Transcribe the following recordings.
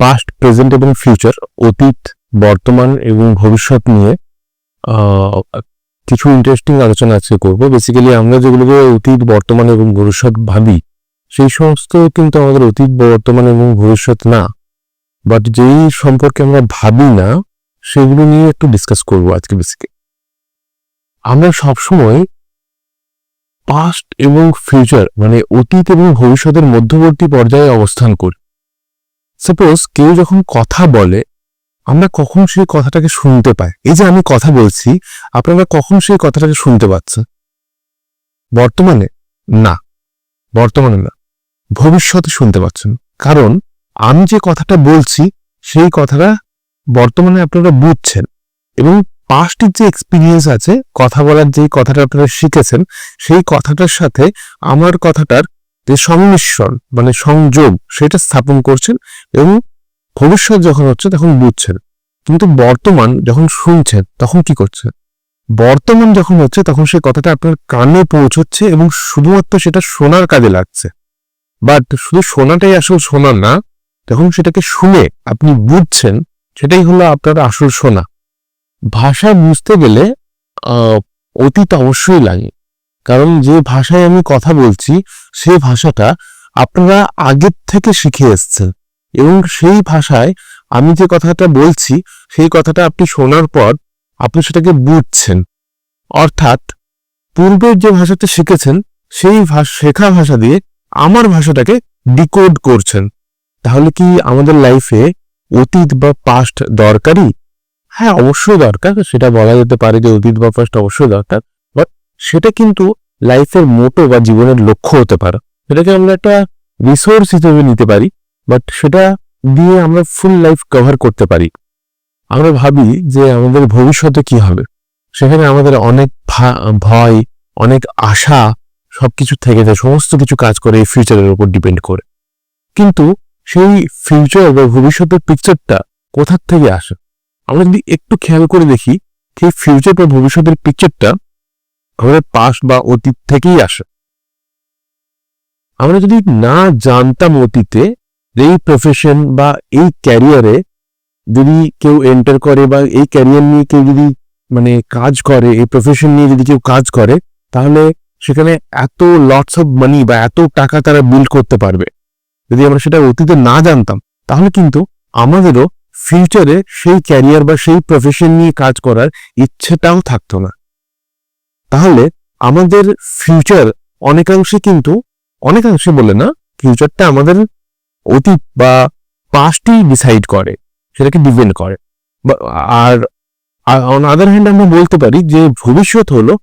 Past present এবং future অতীত, বর্তমান এবং ভবিষ্যৎ নিয়ে কিছু ইন্টারেস্টিং আলোচনা আজকে করব। বেসিক্যালি আমরা যেগুলোকে অতীত, বর্তমান এবং ভবিষ্যৎ ভাবি, সেই সমস্ত কিন্তু আমাদের অতীত, বর্তমান এবং ভবিষ্যৎ না। বাট যেই সম্পর্কে আমরা ভাবি না, সেগুলো নিয়ে একটু ডিসকাস করব আজকে বেসিক্যালি আমরা সবসময় পাস্ট এবং ফিউচার মানে অতীত এবং ভবিষ্যতের মধ্যবর্তী পর্যায়ে অবস্থান করি। সাপোজ কেউ যখন কথা বলে, আমরা কখন সেই কথাটাকে শুনতে পাই? এই যে আমি কথা বলছি, আপনারা কখন সেই কথাটাকে শুনতে পাচ্ছেন? বর্তমানে না। বর্তমানে না। ভবিষ্যতে শুনতে পাচ্ছেন। কারণ আমি যে কথাটা বলছি, সেই কথাটা বর্তমানে আপনারা বুঝছেন এবং পাস্টের যে এক্সপিরিয়েন্স আছে, কথা বলার যে কথাটা আপনারা শিখেছেন, সেই কথাটার সাথে আমার কথাটার যে সংমিশ্রণ মানে সংযোগ, সেটা স্থাপন করছেন এবং ভবিষ্যৎ যখন হচ্ছে তখন বুঝছেন। কিন্তু বর্তমান যখন শুনছেন, তখন কি করছেন? বর্তমান যখন হচ্ছে তখন সেই কথাটা আপনার কানে পৌঁছচ্ছে এবং শুধুমাত্র সেটা শোনার কাজে লাগছে। বাট শুধু শোনাটাই আসল শোনা না যখন সেটাকে শুনে আপনি বুঝছেন, সেটাই হলো আপনার আসল শোনা। ভাষা বুঝতে গেলে অতীত অবশ্যই লাগে। কারণ যে ভাষায় আমি কথা বলছি, সে ভাষাটা আপনারা আগের থেকে শিখে এসছেন। এবং সেই ভাষায় আমি যে কথাটা বলছি, সেই কথাটা আপনি শোনার পর আপনি সেটাকে বুঝছেন। অর্থাৎ পূর্বের যে ভাষাটা শিখেছেন, সেই ভাষা, শেখা ভাষা দিয়ে আমার ভাষাটাকে ডিকোড করছেন। তাহলে কি আমাদের লাইফে অতীত বা পাস্ট দরকারি হ্যাঁ অবশ্যই দরকার। সেটা বলা যেতে পারে যে অতীত বা পাস্ট অবশ্যই দরকার। বাট সেটা কিন্তু লাইফের মোটো বা জীবনের লক্ষ্য হতে পারে। সেটাকে আমরা একটা রিসোর্স হিসেবে নিতে পারি বাট সেটা দিয়ে আমরা ফুল লাইফ কভার করতে পারি। আমরা ভাবি যে আমাদের ভবিষ্যতে কি হবে? সেখানে আমাদের অনেক ভয়, অনেক আশা সবকিছু থেকে যায়, সমস্ত কিছু কাজ করে এই ফিউচারের উপর ডিপেন্ড করে। কিন্তু সেই ফিউচার বা ভবিষ্যতের পিকচারটা কোথার থেকে আসে? আমরা যদি একটু খেয়াল করে দেখি, সেই ফিউচার বা ভবিষ্যতের পিকচারটা আমাদের পাস বা অতীত থেকেই আসে। আমরা যদি না জানতাম অতীতে এই প্রফেশন বা এই ক্যারিয়ারে যদি কেউ এন্টার করে বা এই ক্যারিয়ার নিয়ে কেউ যদি মানে কাজ করে, এই প্রফেশন নিয়ে যদি কেউ কাজ করে, তাহলে সেখানে এত লটস অফ মানি বা এত টাকা তারা বিল্ড করতে পারবে। যদি আমরা সেটা অতীতে না জানতাম, তাহলে কিন্তু আমাদেরও ফিউচারে সেই ক্যারিয়ার বা সেই প্রফেশন নিয়ে কাজ করার ইচ্ছেটাও থাকতো না। তাহলে আমাদের ফিউচার অনেকাংশে কিন্তু, অনেকাংশে বলে না, ফিউচারটা আমাদের অতীত বা পাস্টই ডিসাইড করে, সেটাকে ডিপেন্ড করে। আর অন আদার হ্যান্ড আমরা বলতে পারি যে ভবিষ্যৎ হলো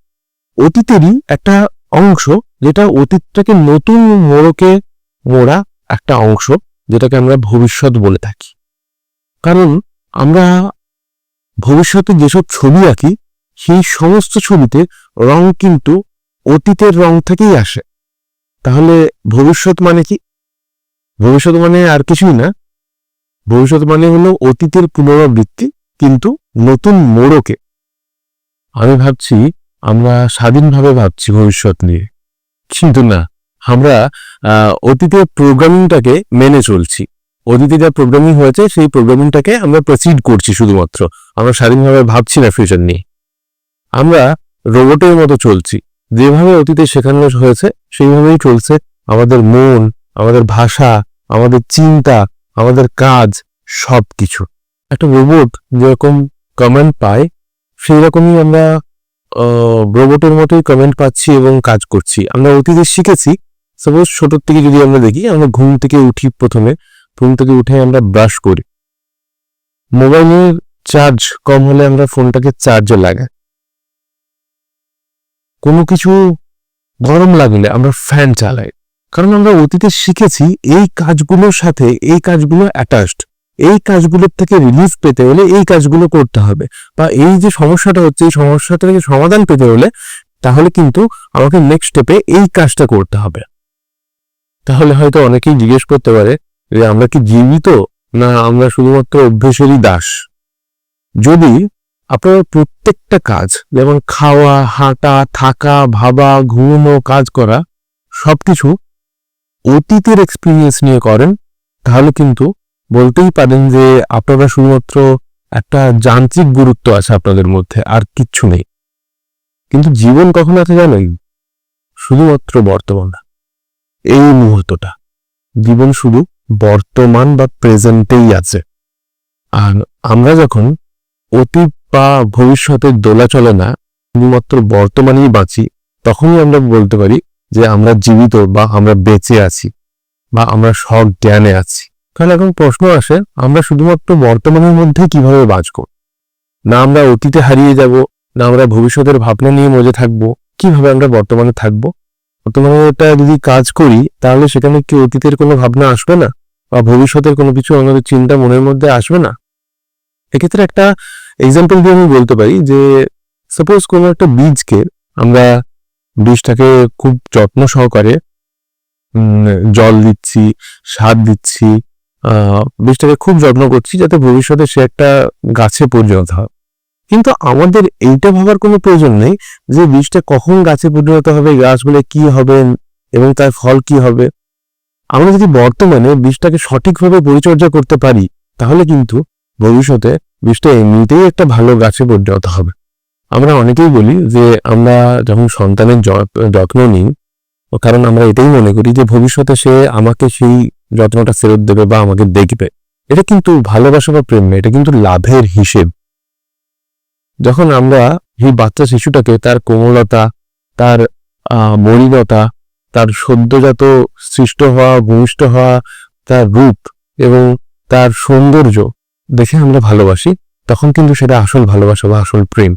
অতীতেরই একটা অংশ যেটা অতীতটাকে নতুন মোড়কে মোড়া একটা অংশ যেটাকে আমরা ভবিষ্যৎ বলে থাকি। কারণ আমরা ভবিষ্যতে যেসব ছবি আঁকি, সেই সমস্ত ছবিতে রং কিন্তু অতীতের রং থেকেই আসে। তাহলে ভবিষ্যৎ মানে কি? ভবিষ্যৎ মানে আর কিছুই না। ভবিষ্যৎ মানে হলো অতীতের পুনরাবৃত্তি, কিন্তু নতুন মোড়কে। আমি ভাবছি, আমরা স্বাধীনভাবে ভাবছি ভবিষ্যৎ নিয়ে। কিন্তু না, আমরা অতীতের প্রোগ্রামিংটাকে মেনে চলছি। অতীতে যা প্রোগ্রামিং হয়েছে, সেই প্রোগ্রামিংটাকে আমরা প্রসিড করছি শুধুমাত্র। আমরা স্বাধীনভাবে ভাবছি না ফিউচার নিয়ে। আমরা রোবটের মতো চলছি। যেভাবে অতীতে শেখানো হয়েছে, সেইভাবেই চলছে আমাদের মন, আমাদের ভাষা, আমাদের চিন্তা, আমাদের কাজ সব কিছু একটা রোবট যেরকম কমেন্ট পায় সেই রকমই আমরা রোবটের মতোই কমেন্ট পাচ্ছি এবং কাজ করছি। আমরা অতীতে শিখেছি সাপোজ ছোটোর থেকে যদি আমরা দেখি, আমরা ঘুম থেকে উঠি প্রথমে ঘুম থেকে উঠে আমরা ব্রাশ করি। মোবাইলের চার্জ কম হলে আমরা ফোনটাকে চার্জে লাগাই। কোনো কিছু গরম লাগলে আমরা ফ্যান চালাই। কারণ আমরা অতীতে শিখেছি, এই কাজগুলোর সাথে এই কাজগুলো অ্যাটাচড এই কাজগুলোর থেকে রিলিফ পেতে হলে এই কাজগুলো করতে হবে। বা এই যে সমস্যাটা হচ্ছে, এই সমস্যাটা থেকে সমাধান পেতে হলে তাহলে কিন্তু আমাকে নেক্সট স্টেপে এই কাজটা করতে হবে। তাহলে হয়তো অনেকেই জিজ্ঞেস করতে পারে যে আমরা কি জীবিত না আমরা শুধুমাত্র অভ্যেসেরই দাস? যদি আপনার প্রত্যেকটা কাজ, যেমন খাওয়া, হাঁটা, থাকা, ভাবা, ঘুমো কাজ করা, সবকিছু অতীতের এক্সপিরিয়েন্স নিয়ে করেন, তাহলে কিন্তু বলতেই পারেন যে আপনারা শুধুমাত্র একটা যান্ত্রিক গুরুত্ব আছে আপনাদের মধ্যে, আর কিচ্ছু নেই। কিন্তু জীবন কখন আছে জানেন? শুধুমাত্র বর্তমান। এই মুহূর্তটা। জীবন শুধু বর্তমান বা প্রেজেন্টেই আছে। আর আমরা যখন অতীত বা ভবিষ্যতের দোলা চলে না, শুধুমাত্র বর্তমানেই বাঁচি, তখনই আমরা বলতে পারি যে আমরা জীবিত বা আমরা বেঁচে আছি বা আমরা সব জ্ঞানে আছি। কারণ এখন প্রশ্ন আসে, আমরা শুধুমাত্র বর্তমানের মধ্যে কীভাবে বাঁচব? না আমরা অতীতে হারিয়ে যাব, না আমরা ভবিষ্যতের ভাবনা নিয়ে মজে থাকব, কীভাবে আমরা বর্তমানে থাকব? বর্তমানে এটা যদি কাজ করি, তাহলে সেখানে কি অতীতের কোনো ভাবনা আসবে না? বা ভবিষ্যতের কোনো কিছু আমাদের চিন্তা মনের মধ্যে আসবে না? এক্ষেত্রে একটা এক্সাম্পল দিয়ে আমি বলতে পারি যে সাপোজ কোনো একটা বীজকে আমরা, বীজটাকে খুব যত্ন সহকারে জল দিচ্ছি, সার দিচ্ছি বীজটাকে খুব যত্ন করছি যাতে ভবিষ্যতে সে একটা গাছে পরিণত হয়। কিন্তু আমাদের এইটা ভাবার কোনো প্রয়োজন নেই যে বীজটা কখন গাছে পরিণত হবে গাছগুলো কি হবে এবং তার ফল কি হবে। আমরা যদি বর্তমানে বীজটাকে সঠিকভাবে পরিচর্যা করতে পারি, তাহলে কিন্তু ভবিষ্যতে বীজটা এমনিতেই একটা ভালো গাছে পরিণত হবে। আমরা অনেকেই বলি যে আমরা যখন সন্তানের যত্ন নিই, কারণ আমরা এটাই মনে করি যে ভবিষ্যতে সে আমাকে সেই যত্নটা ফেরত দেবে বা আমাকে দেখবে। এটা কিন্তু ভালোবাসা বা প্রেম এটা কিন্তু লাভের হিসেব। যখন আমরা এই বাচ্চা শিশুটাকে তার কোমলতা, তার মলিনতা, তার সদ্যজাত সৃষ্ট হওয়া, ভূমিষ্ঠ হওয়া, তার রূপ এবং তার সৌন্দর্য দেখে আমরা ভালোবাসি, তখন কিন্তু সেটা আসল ভালোবাসা বা আসল প্রেম।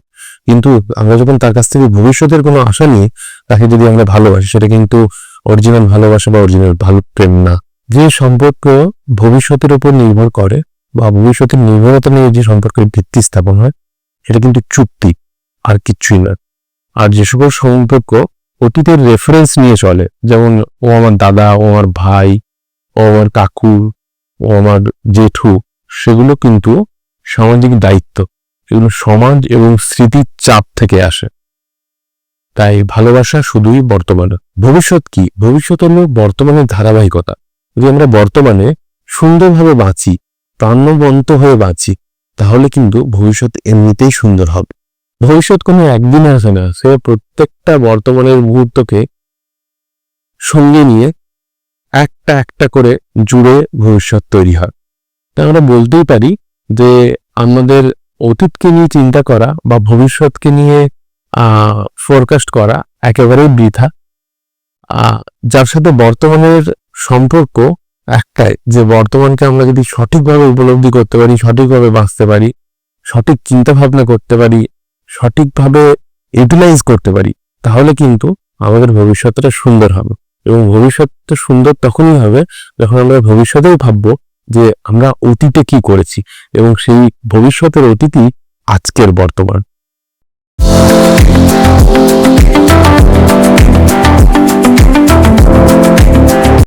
কিন্তু আমরা যখন তার কাছ থেকে ভবিষ্যতের কোনো আশা নিয়ে তাকে যদি আমরা ভালোবাসি, সেটা কিন্তু অরিজিনাল ভালোবাসা বা অরিজিনাল ভালো প্রেম না। যে সম্পর্ক ভবিষ্যতের উপর নির্ভর করে বা ভবিষ্যতের নির্ভরতা নিয়ে যে সম্পর্কের ভিত্তি স্থাপন হয় সেটা কিন্তু চুক্তি, আর কিচ্ছুই না। আর যে সকল সম্পর্ক অতীতের রেফারেন্স নিয়ে চলে, যেমন ও আমার দাদা, ও আমার ভাই, ও আমার কাকু, ও আমার জেঠু, সেগুলো কিন্তু সামাজিক দায়িত্ব। এগুলো সমাজ এবং স্মৃতির চাপ থেকে আসে। তাই ভালোবাসা শুধুই বর্তমানে। ভবিষ্যৎ কি? ভবিষ্যৎ হলো বর্তমানের ধারাবাহিকতা। যদি আমরা বর্তমানে সুন্দরভাবে বাঁচি, প্রাণবন্ত হয়ে বাঁচি তাহলে কিন্তু ভবিষ্যৎ এমনিতেই সুন্দর হবে। ভবিষ্যৎ কোনো একদিন আসে না, সে প্রত্যেকটা বর্তমানের মুহূর্তকে সঙ্গে নিয়ে একটা একটা করে জুড়ে ভবিষ্যৎ তৈরি হয়। তাই আমরা বলতেই পারি যে আমাদের অতীতকে নিয়ে চিন্তা করা বা ভবিষ্যৎকে নিয়ে ফোরকাস্ট করা একেবারেই বৃথা। যার সাথে বর্তমানের সম্পর্ক একটাই যে বর্তমানকে আমরা যদি সঠিকভাবে উপলব্ধি করতে পারি, সঠিকভাবে বাঁচতে পারি, সঠিক চিন্তা ভাবনা করতে পারি, সঠিকভাবে ইউটিলাইজ করতে পারি, তাহলে কিন্তু আমাদের ভবিষ্যৎটা সুন্দর হবে। এবং ভবিষ্যৎটা সুন্দর তখনই হবে যখন আমরা ভবিষ্যতেও ভাববো যে আমরা অতীতে কি করেছি এবং সেই ভবিষ্যতের অতীতই আজকের বর্তমান।